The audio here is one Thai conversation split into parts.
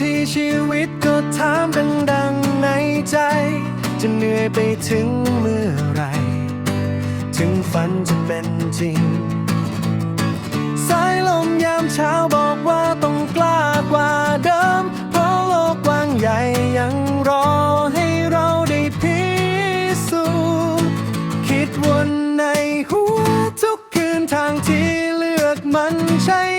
ทีชีวิตก็ถามกันดังในใจ จะเหนื่อยไปถึงเมื่อไร ถึงฝันจะเป็นจริง สายลมยามเช้าบอกว่าต้องกล้ากว่าเดิม เพราะโลกกว้างใหญ่ยังรอให้เราได้พิสูจน์คิดวนในหัวทุกคืนทางที่เลือกมันใช่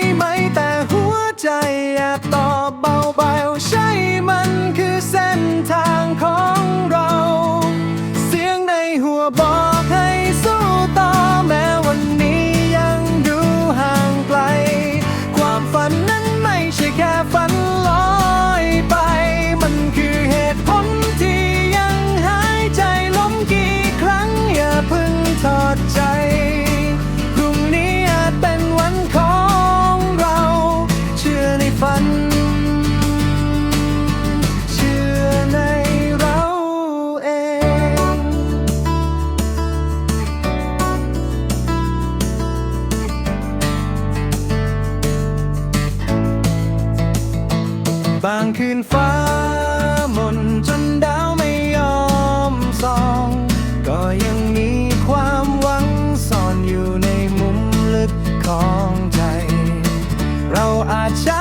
บางคืนฟ้ามนจนดาวไม่ยอมส่อง ก็ยังมีความหวังซ่อนอยู่ในมุมลึกของใจ เราอาจช้า